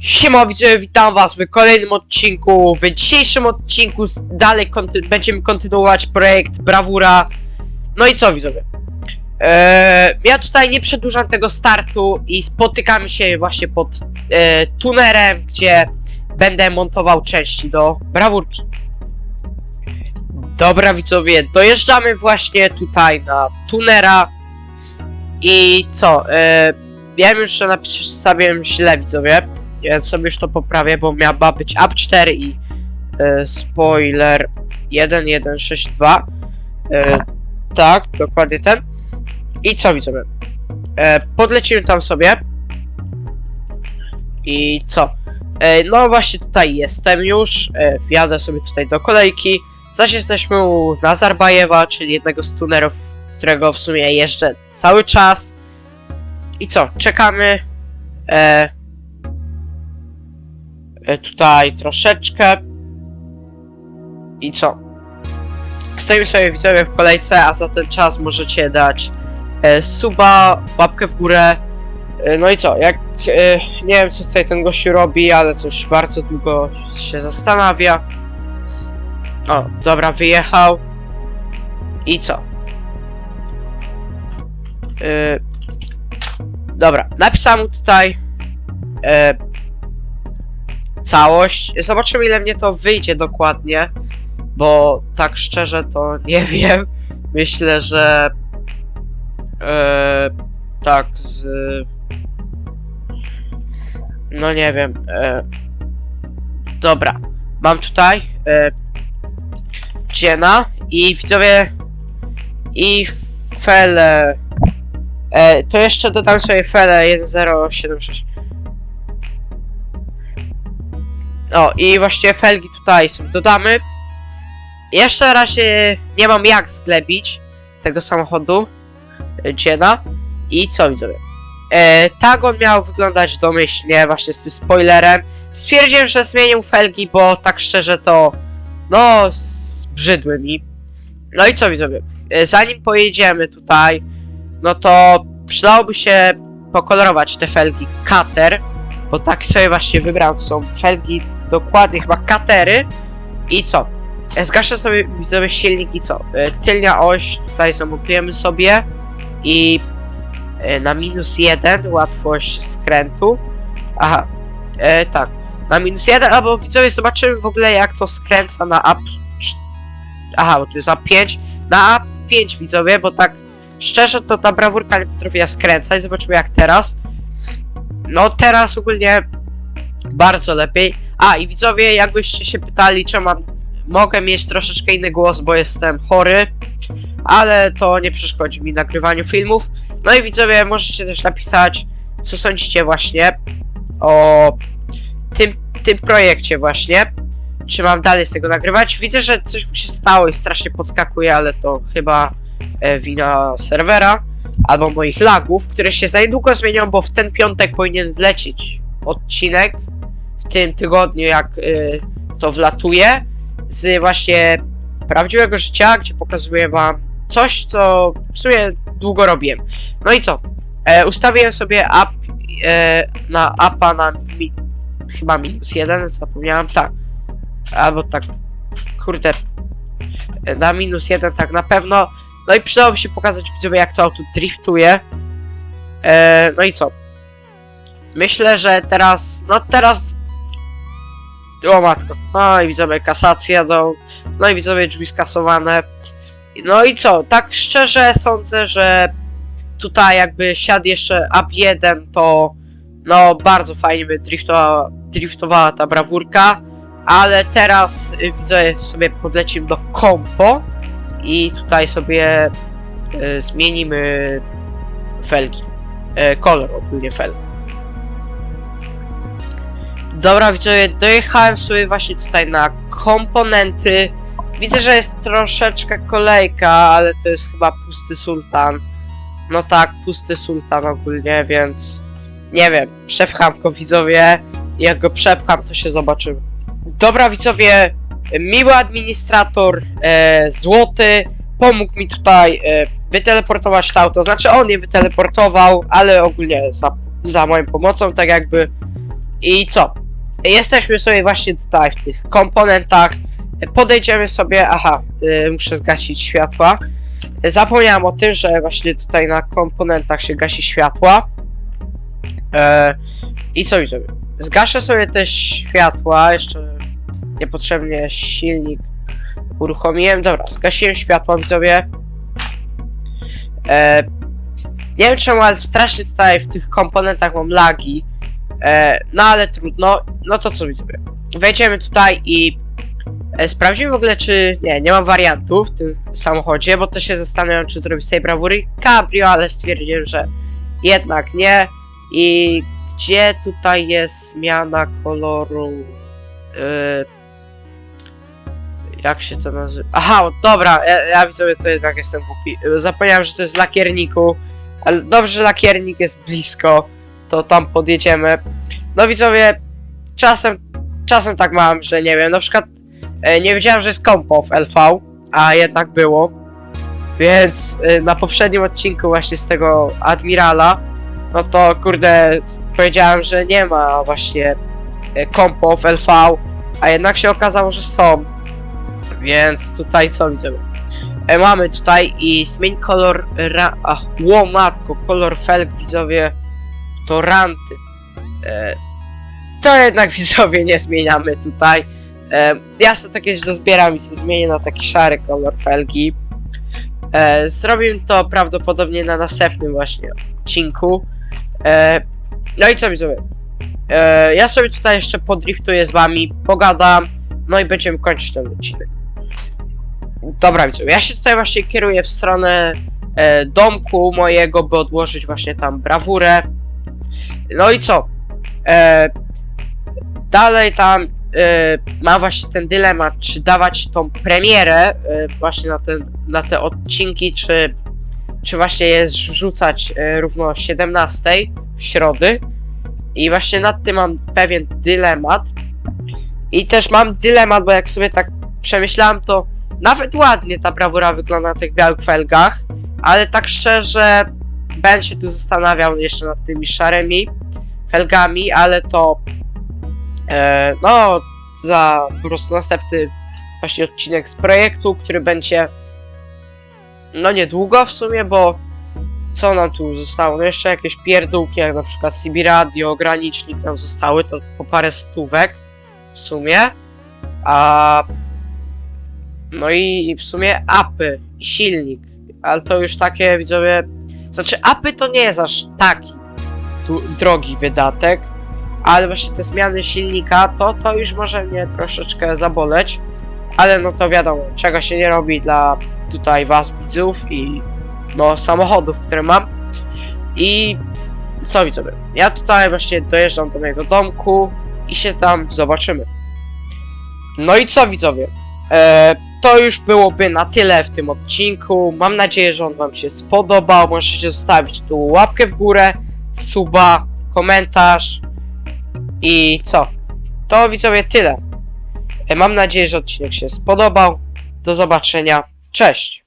Siema widzowie, witam was w kolejnym odcinku. W dzisiejszym odcinku dalej konty będziemy kontynuować projekt Brawura. No i co widzowie? Eee, ja tutaj nie przedłużam tego startu i spotykamy się właśnie pod e, tunerem, gdzie będę montował części do Brawurki. Dobra widzowie, dojeżdżamy właśnie tutaj na tunera. I co? E, wiem już, że napisałem źle widzowie więc sobie już to poprawię, bo miała być up 4 i e, spoiler 1162. E, tak, dokładnie ten. I co widzowie? E, podlecimy tam sobie. I co? E, no właśnie tutaj jestem już. E, wjadę sobie tutaj do kolejki. Zaś jesteśmy u Nazarbajewa, czyli jednego z tunerów, którego w sumie jeżdżę cały czas. I co? Czekamy. Tutaj troszeczkę. I co? Stoimy sobie widzowie w kolejce, a za ten czas możecie dać e, suba, łapkę w górę. E, no i co? Jak e, nie wiem co tutaj ten gościu robi, ale coś bardzo długo się zastanawia. O, dobra, wyjechał. I co? E, dobra, napisałem tutaj e, całość. Zobaczymy ile mnie to wyjdzie dokładnie, bo tak szczerze to nie wiem. Myślę, że e, tak z no nie wiem. E, dobra, mam tutaj e, Dziena i widzowie i Fele. E, to jeszcze dodam sobie Fele 1076. O, i właśnie felgi tutaj sobie dodamy. Jeszcze razie nie mam jak zglebić tego samochodu e, Dziena. I co widzowie? E, tak on miał wyglądać domyślnie, właśnie z tym spoilerem. Stwierdziłem, że zmienię felgi, bo tak szczerze to no zbrzydły mi. No i co widzowie? E, zanim pojedziemy tutaj, no to przydałoby się pokolorować te felgi Cutter, bo tak sobie właśnie wybrałem, są felgi dokładnie chyba katery. I co? E, Zgaszę sobie widzowie silnik i co? E, Tylnia oś tutaj zamontujemy sobie i e, na minus jeden łatwość skrętu. Aha, e, tak. Na minus jeden, albo widzowie zobaczymy w ogóle jak to skręca na up. Aha, bo tu jest A5. Na A5 widzowie, bo tak szczerze to ta brawurka nie potrafiła skręcać. Zobaczymy jak teraz. No teraz ogólnie bardzo lepiej. A i widzowie, jakbyście się pytali, czy mam, mogę mieć troszeczkę inny głos, bo jestem chory, ale to nie przeszkodzi mi nagrywaniu filmów. No i widzowie, możecie też napisać, co sądzicie właśnie o tym, tym projekcie właśnie. Czy mam dalej z tego nagrywać? Widzę, że coś mi się stało i strasznie podskakuje, ale to chyba e, wina serwera albo moich lagów, które się za niedługo zmienią, bo w ten piątek powinien lecieć odcinek tym tygodniu, jak y, to wlatuje, z właśnie prawdziwego życia, gdzie pokazuję wam coś, co w sumie długo robiłem. No i co? E, ustawiłem sobie app e, na appa na mi, chyba minus jeden, zapomniałem, tak. Albo tak, kurde, e, na minus jeden tak na pewno. No i przydałoby się pokazać widzowie, jak to auto driftuje. E, no i co? Myślę, że teraz, no teraz o matko. No i widzowie kasacja do. No i widzowie drzwi skasowane. No i co? Tak szczerze sądzę, że tutaj jakby siadł jeszcze up 1 to no bardzo fajnie by driftowała, driftowała ta brawurka. Ale teraz y, widzowie sobie podlecimy do kompo i tutaj sobie y, zmienimy felgi. Y, kolor ogólnie felgi. Dobra, widzowie, dojechałem sobie właśnie tutaj na komponenty. Widzę, że jest troszeczkę kolejka, ale to jest chyba pusty sultan. No tak, pusty sultan ogólnie, więc nie wiem, przepcham go widzowie. Jak go przepcham, to się zobaczymy. Dobra, widzowie, miły administrator, e, złoty, pomógł mi tutaj e, wyteleportować to auto. Znaczy, on je wyteleportował, ale ogólnie za, za moją pomocą, tak jakby I co? Jesteśmy sobie właśnie tutaj w tych komponentach. Podejdziemy sobie. Aha, y, muszę zgasić światła. Zapomniałem o tym, że właśnie tutaj na komponentach się gasi światła. E, I co widzę? Zgaszę sobie te światła. Jeszcze niepotrzebnie silnik uruchomiłem. Dobra, zgasiłem światła, widzowie. E, nie wiem czemu, ale strasznie tutaj w tych komponentach mam lagi. E, no ale trudno. No to co widzowie? Wejdziemy tutaj i e, sprawdzimy w ogóle, czy. Nie, nie mam wariantu w tym samochodzie, bo to się zastanawiam, czy zrobić z tej brawury cabrio, ale stwierdziłem, że jednak nie. I gdzie tutaj jest zmiana koloru? E, jak się to nazywa? Aha, o, dobra, ja, ja widzowie to jednak jestem głupi. Zapomniałem, że to jest lakierniku, ale dobrze, że lakiernik jest blisko, to tam podjedziemy. No widzowie, czasem, czasem tak mam, że nie wiem, na przykład e, nie wiedziałem, że jest kompo w LV, a jednak było. Więc e, na poprzednim odcinku właśnie z tego Admirala, no to kurde, powiedziałem, że nie ma właśnie e, kompo w LV, a jednak się okazało, że są. Więc tutaj co widzimy? E, mamy tutaj i zmień kolor ra... Ach, ło matko, kolor felg widzowie to ranty. E, to jednak widzowie nie zmieniamy tutaj. E, ja sobie to kiedyś dozbieram i sobie zmienię na taki szary kolor felgi. E, zrobimy to prawdopodobnie na następnym właśnie odcinku. E, no i co widzowie? E, ja sobie tutaj jeszcze podriftuję z wami, pogadam, no i będziemy kończyć ten odcinek. Dobra widzowie, ja się tutaj właśnie kieruję w stronę e, domku mojego, by odłożyć właśnie tam brawurę. No i co? E, dalej tam e, mam właśnie ten dylemat, czy dawać tą premierę e, właśnie na, ten, na te odcinki, czy, czy właśnie je rzucać e, równo o 17 w środy. I właśnie nad tym mam pewien dylemat. I też mam dylemat, bo jak sobie tak przemyślałem, to nawet ładnie ta brawura wygląda na tych białych felgach, ale tak szczerze Ben się tu zastanawiał jeszcze nad tymi szarymi felgami, ale to e, no za po prostu następny właśnie odcinek z projektu, który będzie no niedługo w sumie, bo co nam tu zostało? No jeszcze jakieś pierdółki, jak na przykład CB Radio, granicznik nam zostały, to po parę stówek w sumie, a no i, w sumie apy, silnik, ale to już takie widzowie, znaczy apy to nie jest aż taki drogi wydatek, ale właśnie te zmiany silnika, to, to już może mnie troszeczkę zaboleć, ale no to wiadomo, czego się nie robi dla tutaj was widzów i no samochodów, które mam. I co widzowie, ja tutaj właśnie dojeżdżam do mojego domku i się tam zobaczymy. No i co widzowie, e, to już byłoby na tyle w tym odcinku. Mam nadzieję, że on Wam się spodobał. Możecie zostawić tu łapkę w górę, suba, komentarz i co? To widzowie tyle. E, Mam nadzieję, że odcinek się spodobał. Do zobaczenia. Cześć!